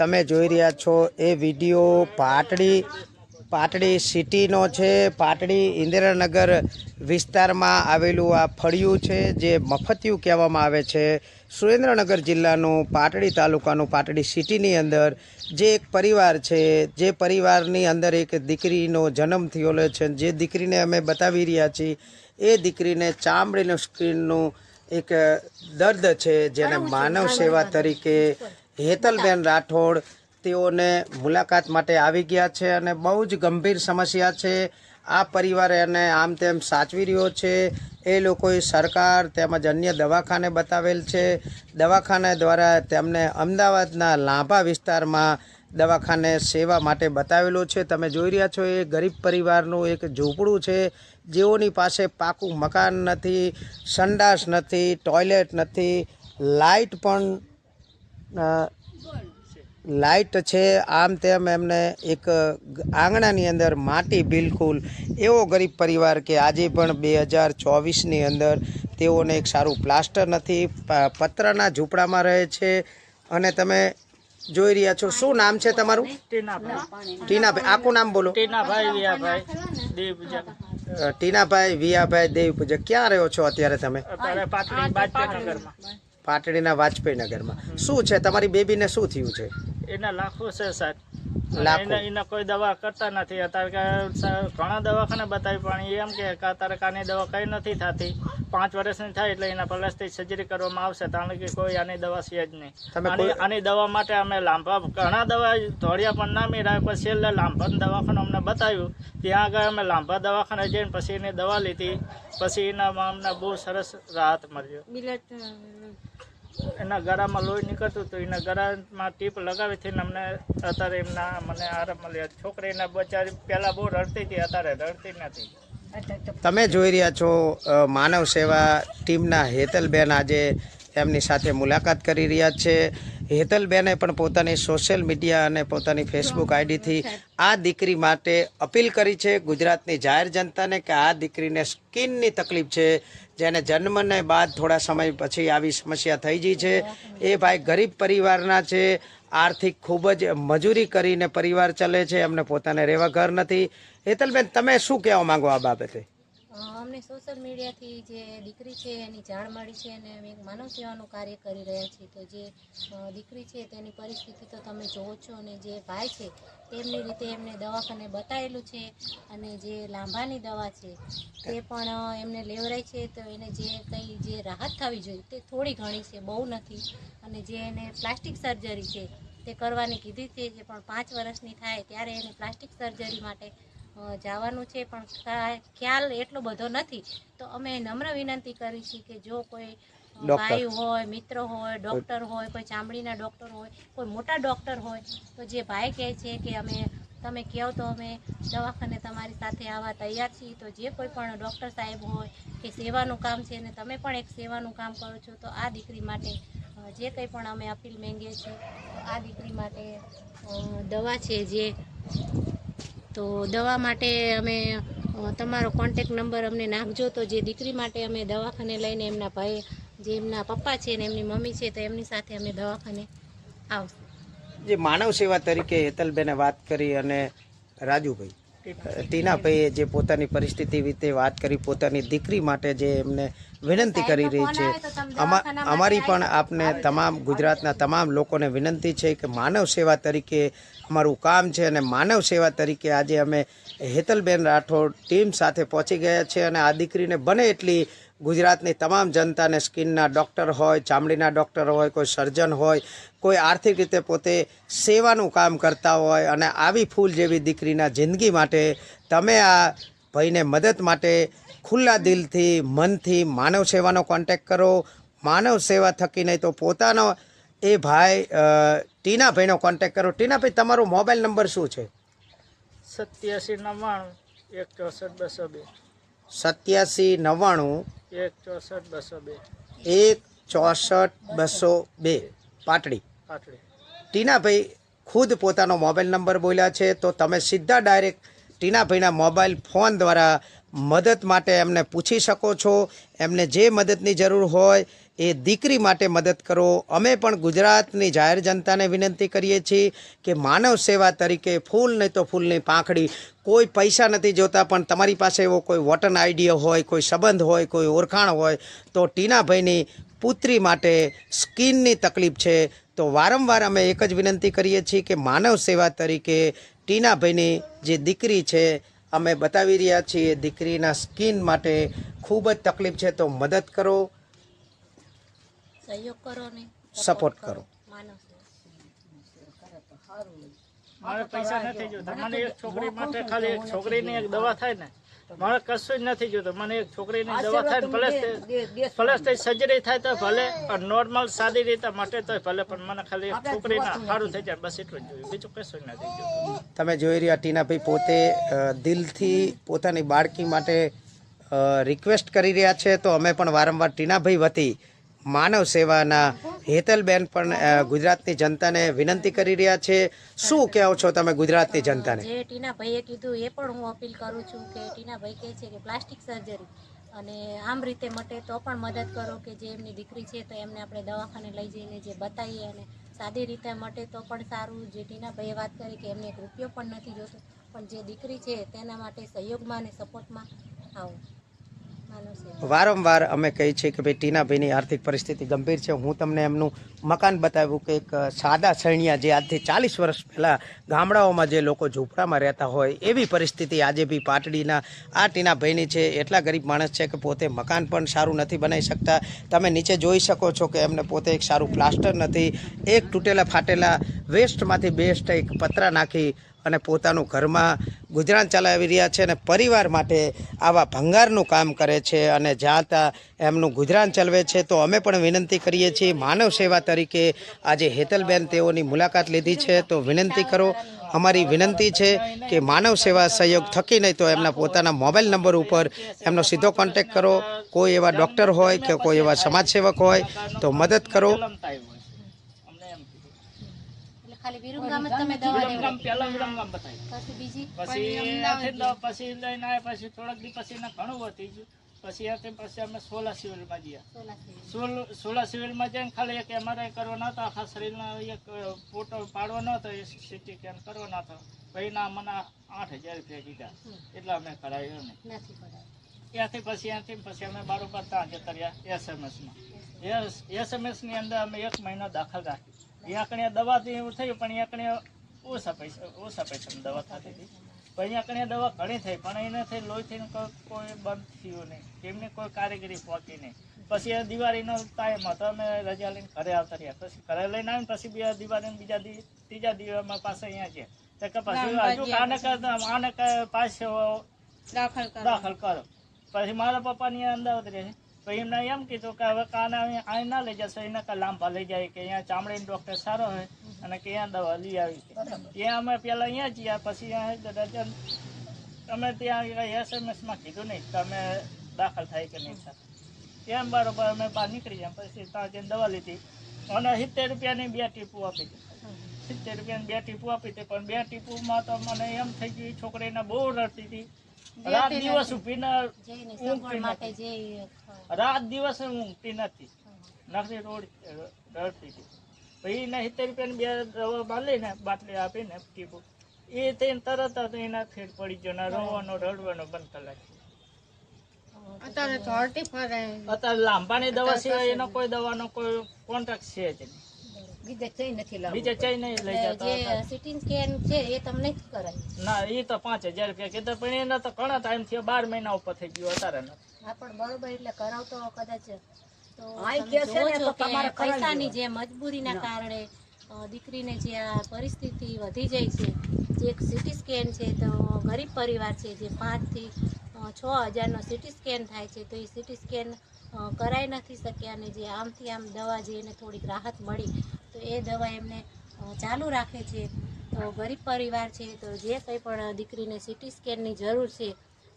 તમે જોઈ રહ્યા છો એ વીડિયો પાટડી પાટડી સિટીનો છે. પાટડી ઇન્દિરાનગર વિસ્તારમાં આવેલું આ ફળિયું છે જે મફતિયું કહેવામાં આવે છે. સુરેન્દ્રનગર જિલ્લાનું પાટડી તાલુકાનું પાટડી સિટીની અંદર જે એક પરિવાર છે જે પરિવારની અંદર એક દીકરીનો જન્મ થયેલો છે. જે દીકરીને અમે બતાવી રહ્યા છીએ એ દીકરીને ચામડીનું સ્ક્રીનનું એક દર્દ છે જેને માનવ સેવા તરીકે હેતલબેન રાઠોડ તેઓને મુલાકાત માટે આવી ગયા છે અને બહુ જ ગંભીર સમસ્યા છે. આ પરિવારે એને આમ તેમ સાચવી રહ્યો છે. એ લોકોએ સરકાર તેમજ અન્ય દવાખાને બતાવેલ છે. દવાખાના દ્વારા તેમને અમદાવાદના લાંભા વિસ્તારમાં દવાખાને સેવા માટે બતાવેલો છે. તમે જોઈ રહ્યા છો, એ ગરીબ પરિવારનું એક ઝૂંપડું છે. જેઓની પાસે પાકું મકાન નથી, સંડાસ નથી, ટોયલેટ નથી લાઇટ પણ લાઇટ છે આમ તેમ એમને એક આંગણાની અંદર માટી બિલકુલ એવો ગરીબ પરિવાર કે આજે પણ બે હજાર ચોવીસની અંદર તેઓને એક સારું પ્લાસ્ટર નથી પતરાના ઝૂંપડામાં રહે છે. અને તમે જોઈ રહ્યા છો શું નામ છે તમારું? ટીનાભાઈ. આખું નામ બોલો. ટીનાભાઈ વિયાભાઈ ટીનાભાઈ વિયાભાઈ દેવ પૂજક ક્યાં રહ્યો છો અત્યારે તમે? પાટડીના વાજપેયી નગરમાં શું છે? તમારી બેબીને શું થયું છે? એના લાખો છે સાહેબ. એના એને એને કોઈ દવા કરતા નથી. અત્યારે ઘણા દવાખાને બતાવી પણ એમ કે અત્યારે કાની દવા કઈ નથી થતી. પાંચ વર્ષની થાય એટલે એના પ્લાસ્ટિક સર્જરી કરવામાં આવશે. કારણ કે કોઈ આની દવા છે જ નહીં. આની દવા માટે અમે લાંભા ઘણા દવા ધોળિયા પણ ના મેળવ્યા પછી છેલ્લે લાંભા દવાખાનું અમને બતાવ્યું. ત્યાં આગળ અમે લાંભા દવાખાને જઈને પછી એની દવા લીધી. પછી એનામાં અમને બહુ સરસ રાહત મળ્યો એના ગળામાં લોહી નીકળતું હતું એના ગળામાં ટીપ લગાવી હતી ને અમને અત્યારે એમના મને આરામ મળ્યો. એના બચારી પહેલાં બહુ રડતી હતી અત્યારે રડતી નથી. તમે જોઈ રહ્યા છો માનવ સેવા ટીમના હેતલબેન આજે એમની સાથે મુલાકાત કરી રહ્યા છે. હેતલબેને પણ પોતાની સોશિયલ મીડિયા અને પોતાની ફેસબુક આઈડીથી આ દીકરી માટે અપીલ કરી છે ગુજરાતની જાહેર જનતાને કે આ દીકરીને સ્કિનની તકલીફ છે, જેને જન્મને બાદ થોડા સમય પછી આવી સમસ્યા થઈ ગઈ છે. એ ભાઈ ગરીબ પરિવારના છે, આર્થિક ખૂબ જ મજૂરી કરીને પરિવાર ચલે છે, એમને પોતાને રહેવા ઘર નથી. હેતલબેન, તમે શું કહેવા માંગો આ બાબતે? અમને સોશિયલ મીડિયાથી જે દીકરી છે, એની જાણ મળી છે અને અમે એક માનવ સેવાનું કાર્ય કરી રહ્યા છીએ તો જે દીકરી છે, તેની પરિસ્થિતિ તો તમે જોવો છો અને જે ભાઈ છે, તેમની રીતે એમને દવાખાને બતાવેલું છે અને જે લાંબાની દવા છે, તે પણ એમને લેવરાય છે. તો એને જે કંઈ જે રાહત થવી જોઈએ, તે થોડી ઘણી છે, બહુ નથી. અને જે એને પ્લાસ્ટિક સર્જરી છે, તે કરવાની કીધી છે, જે પણ પાંચ વર્ષની થાય, ત્યારે એને પ્લાસ્ટિક સર્જરી માટે જવાનું છે પણ ખ્યાલ એટલો બધો નથી. તો અમે નમ્ર વિનંતી કરી છે કે જો કોઈ ભાઈ હોય મિત્ર હોય ડૉક્ટર હોય કોઈ ચામડીના ડૉક્ટર હોય કોઈ મોટા ડૉક્ટર હોય તો જે ભાઈ કહે છે કે અમે તમે કહો તો અમે દવાખાને તમારી સાથે આવવા તૈયાર છીએ. તો જે કોઈ પણ ડૉક્ટર સાહેબ હોય કે સેવાનું કામ છે અને તમે પણ એક સેવાનું કામ કરો છો તો આ દીકરી માટે જે કંઈ પણ અમે અપીલ માંગીએ છીએ આ દીકરી માટે દવા છે જે તો દવા માટે અમે તમારો કોન્ટેક નંબર અમને નાખજો. તો જે દીકરી માટે અમે દવાખાને લઈને એમના ભાઈ જે એમના પપ્પા છે ને એમની મમ્મી છે તો એમની સાથે અમે દવાખાને આવશું. જે માનવ સેવા તરીકે હેતલબેને વાત કરી અને રાજુભાઈ ટીનાભાઈએ જે પોતાની પરિસ્થિતિ વિશે વાત કરી પોતાની દીકરી માટે જે એમને વિનંતી કરી રહી છે અમા- અમારી પણ આપને તમામ ગુજરાતના તમામ લોકોને વિનંતી છે કે માનવ સેવા તરીકે અમારું કામ છે અને માનવ સેવા તરીકે આજે અમે હેતલબેન રાઠોડ ટીમ સાથે પહોંચી ગયા છે અને આ દીકરીને બને એટલી ગુજરાતની તમામ જનતાને સ્કિનના ડૉક્ટર હોય, ચામડીના ડૉક્ટર હોય, કોઈ સર્જન હોય, કોઈ આર્થિક રીતે પોતે સેવાનું કામ કરતા હોય અને આવી ફૂલ જેવી દીકરીના જિંદગી માટે તમે આ ભાઈને મદદ માટે ખુલ્લા દિલથી, મનથી માનવ સેવાનો કોન્ટેક કરો. માનવ સેવા થકી નહીં તો પોતાનો એ ભાઈ ટીનાભાઈનો કોન્ટેક કરો. ટીનાભાઈ તમારો મોબાઈલ નંબર શું છે? સત્યાસી નવ્વાણું એક ચોસઠ બસો બે. સત્યાસી નવ્વાણું એક ચોસઠ બસો બે. એક ચોસઠ બસો બે. પાટડી. પાટડી. ટીનાભાઈ ખુદ પોતાનો મોબાઈલ નંબર બોલ્યા છે તો તમે સીધા ડાયરેક્ટ ટીનાભાઈના મોબાઈલ ફોન દ્વારા મદદ માટે એમને પૂછી શકો છો. એમને જે મદદની જરૂર હોય એ દીકરી માટે મદદ કરો. અમે પણ ગુજરાતની જાહેર જનતાને વિનંતી કરીએ છીએ કે માનવ સેવા તરીકે ફૂલ નહીં તો ફૂલની પાંખડી. કોઈ પૈસા નથી જોતા, પણ તમારી પાસે એવો કોઈ વોટન આઈડિયા હોય, કોઈ સંબંધ હોય, કોઈ ઓળખાણ હોય, તો ટીનાભાઈની પુત્રી માટે સ્કિનની તકલીફ છે. તો વારંવાર અમે એક જ વિનંતી કરીએ છીએ કે માનવ સેવા તરીકે ટીનાભાઈની જે દીકરી છે, અમે બતાવી રહ્યા છીએ દીકરીના સ્કિન માટે ખૂબ જ તકલીફ છે. તો મદદ કરો. સહયોગ કરો ને સપોર્ટ કરો. મારે પૈસા નથી જોતા મને એક છોકરી માટે ખાલી એક છોકરીની એક દવા થાય ને મારે કશું જ નથી જોતું મને એક છોકરીની દવા થાય ને પ્લસ પ્લસ તે સર્જરી થાય તો ભલે નોર્મલ સાદી રીતે માટે તો ભલે પણ મને ખાલી એક છોકરીના સારું થઈ જાય બસ એટલું જ જોયું બીજું કશું નથી જોતું તમે જોઈ રહ્યા ટીનાભાઈ પોતે દિલથી પોતાની બાળકી માટે રિક્વેસ્ટ કરી રહ્યા છે. તો અમે પણ વારંવાર ટીનાભાઈ વતી માનવ સેવાના હેતલબેન પણ ગુજરાતની જનતાને વિનંતી કરી રહ્યા છે. શું કહો છો તમે ગુજરાતની જનતાને? જે ટીનાભાઈએ કીધું એ પણ હું અપીલ કરું છું કે ટીનાભાઈ કહે છે કે પ્લાસ્ટિક સર્જરી અને આમ રીતે મટે તો પણ મદદ કરો કે જે એમની દીકરી છે તો એમને આપણે દવાખાને લઈ જઈને જે બતાવીએ અને સાદી રીતે મટે તો પણ સારું. જે ટીનાભાઈએ વાત કરી કે એમને એક રૂપિયો પણ નથી જોતો, પણ જે દીકરી છે તેના માટે સહયોગમાં અને સપોર્ટમાં આવો. વારંવાર અમે કહીએ છીએ કે ભાઈ, ટીનાભાઈની આર્થિક પરિસ્થિતિ ગંભીર છે. હું તમને એમનું મકાન બતાવ્યું કે એક સાદા સૈણિયા જે આજથી ચાલીસ વર્ષ પહેલાં ગામડાઓમાં જે લોકો ઝૂંપડામાં રહેતા હોય, એવી પરિસ્થિતિ આજે બી પાટડીના આ ટીનાભાઈની છે. એટલા ગરીબ માણસ છે કે પોતે મકાન પણ સારું નથી બનાવી શકતા. તમે નીચે જોઈ શકો છો કે એમને પોતે એક સારું પ્લાસ્ટર નથી. એક તૂટેલા ફાટેલા વેસ્ટમાંથી બેસ્ટ એક પતરા નાખી અને પોતાનું ઘરમાં ગુજરાન ચલાવી રહ્યા છે અને પરિવાર માટે આવા ભંગારનું કામ કરે છે અને જ્યાં એમનું ગુજરાન ચલાવે છે, તો અમે પણ વિનંતી કરીએ છીએ માનવ સેવા તરીકે આજે હેતલબેન તેઓની મુલાકાત લીધી છે. તો વિનંતી કરો, અમારી વિનંતી છે કે માનવ સેવા સહયોગ થકી નહીં તો એમના પોતાના મોબાઈલ નંબર ઉપર એમનો સીધો કોન્ટેક કરો. કોઈ એવા ડૉક્ટર હોય કે કોઈ એવા સમાજસેવક હોય, તો મદદ કરો વિરમગામ આવ્યું હોય. અમને એમ કીધું. એટલે ખાલી વિરુમગામ તમે દવા લેવડાવી. પહેલા વિરમગામ બતાવ્યું પછી બીજી પછી પછી લઈને આવ્યા પછી થોડાક દી પછી ઘણું વધી ગયું. પછી ત્યાંથી પછી અમે સોલા સિવિલમાં ગયા. સોલા સિવિલમાં જઈને ખાલી એક એમઆરઆઈ કરવાનો હતો આખા શરીરનો એક ફોટો પાડવાનો હતો એ સીટી સ્કેન કરવાનો હતો. ભાઈના મને આઠ હજાર રૂપિયા કીધા. એટલા અમે કરાવ્યું ને ત્યાંથી પછી ત્યાંથી પછી અમે બારોબાર ત્યાં જતા રહ્યા એસએમએસમાં એસએમએસની અંદર અમે એક મહિનો દાખલ રાખી એકણે દવાથી એવું થયું પણ એકણે ઓછા પૈસા ઓછા પૈસાની દવા થતી હતી. પણ એકણે દવા ઘણી થઈ પણ એને થઈ લોહી થઈને કોઈ બંધ થયું નહીં. એમની કોઈ કારીગરી પહોંચી નહીં. પછી એ દિવાળીનો ટાઈમ હતો અમે રજા લઈને ઘરે આવતા રહ્યા. પછી ઘરે લઈને આવીને પછી બે દિવાળીને બીજા દી ત્રીજા દિવસમાં પાસે અહીંયા છે. તો કે પછી હજુ આને આને પાસે દાખલ કરો. પછી મારા પપ્પાની અમદાવાદ રહે પછી એમને એમ કીધું કે હવે કાન અહીં ના લઈ જશો એને કે લાંબા લઈ જાય કે અહીંયા ચામડીનો ડૉક્ટર સારો હોય અને કે અહીંયા દવા લઈ આવી છે ત્યાં અમે પહેલાં અહીંયા જઈએ પછી અહીંયા તમે ત્યાં એસએમએસમાં કીધું નહીં તમે દાખલ થાય કે નહીં સર એમ બરોબર અમે બહાર નીકળી જાય પછી ત્યાં જઈને દવા લીધી અને સિત્તેર રૂપિયાની બે ટીપું આપી દીધી. સિત્તેર રૂપિયાની બે ટીપું આપી હતી પણ બે ટીપુમાં તો મને એમ થઈ ગયું છોકરીને બહુ રડતી હતી. રાત દિવસ ઊંઘતી માટે જે રાત દિવસ ઊંઘતી નથી. નખરી રોડ રડતી હતી. પછી એના સિત્તેર રૂપિયાની બે દવા બાંધીને બાટલી આપીને ટીપું એ થઈને તરત જ એના ફેર પડી ગયો ને રોવાનો રડવાનો બંધ ફરે. અત્યારે લાંબાની દવા સિવાય એનો કોઈ દવાનો કોઈ કોન્ટ્રાક્ટ છે જ નહીં. બીજે ચઈ નથી લાવવું બીજે ચઈ નહીં લઈ જતો જે સિટી સ્કેન છે એ તમને જ કરાય. ના એ તો પાંચ હજાર રૂપિયા કીધા પણ એને તો ઘણા ટાઈમ થયો બાર મહિના ઉપર થઈ ગયો અત્યારે હા પણ બરોબર એટલે કરાવતો કદાચ. તો આઈ તમે કે છે ને જોવો છો તો કે તમારે કરાવી પૈસાની જે મજબૂરીના કારણે દીકરીને જે આ પરિસ્થિતિ વધી જાય છે જે એક સિટી સ્કેન છે તો ગરીબ પરિવાર છે જે પાંચથી થી છ હજારનો સિટી સ્કેન થાય છે તો એ સિટી સ્કેન કરાઈ નથી શક્યા અને જે આમથી આમ દવા જે એને થોડીક રાહત મળી તો એ દવા એમને ચાલુ રાખે છે. તો ગરીબ પરિવાર છે, તો જે કંઈ પણ દીકરીને સિટી સ્કેનની જરૂર છે,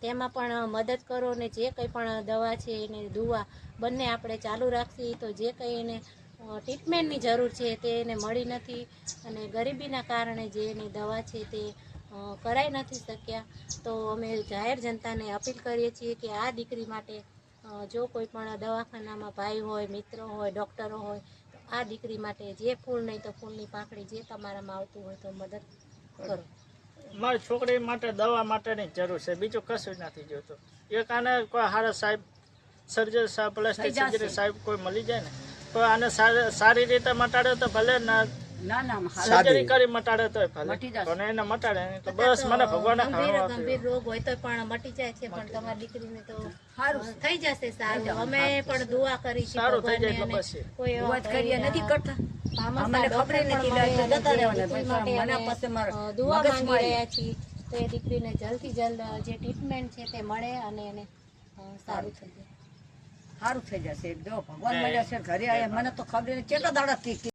તેમાં પણ મદદ કરો ને જે કંઈ પણ દવા છે એને દુવા બંને આપણે ચાલુ રાખશી તો જે કંઈ એને ટ્રીટમેન્ટની જરૂર છે તે એને મળી નથી અને ગરીબીના કારણે જે એની દવા છે તે કરાઈ નથી શક્યા. તો અમે જાહેર જનતાને અપીલ કરીએ છીએ કે આ દીકરી માટે જો કોઈ પણ દવાખાનામાં ભાઈ હોય, મિત્રો હોય, ડૉક્ટરો હોય આ દીકરી માટે જે ફૂલ નહીં તો ફૂલની પાંખડી જે તમારામાં આવતું હોય તો મદદ કરો. મારી છોકરી માટે દવા માટેની જરૂર છે. બીજું કશું જ નથી જોતું એક આને કોઈ સારા સાહેબ સર્જન સાહેબ પ્લાસ્ટિક સર્જરી સાહેબ કોઈ મળી જાય ને? કોઈ આને સારી સારી રીતે મટાડે તો ભલે ના ના ના સર્જરી કરી મટાડે તો ભલે. પણ એને મટાડે તો બસ મને ભગવાને ગંભીર ગંભીર રોગ હોય તો પણ મટી જાય છે પણ તમારી દીકરીને તો સારું. થઈ જશે સારું. અમે પણ દુઆ કરી છે સારું થઈ જાય ભગવાનને. એટલે અને બસ કોઈ વાત કરીએ નથી કરતા. અમને ખબર નથી લાગતી, જતા રહેવાના. દીકરી પછી માટે મને પાસે મારે દુઆ માંગી રહ્યા છીએ. તો એ દીકરીને જલ્દથી જલ્દ જે ટ્રીટમેન્ટ છે તે મળે અને એને સારું થઈ જાય. સારું થઈ જશે. જો ભગવાન મળ્યા છે ઘરે આવ્યા મને તો ખબર નથી. કેટલા દાડા થી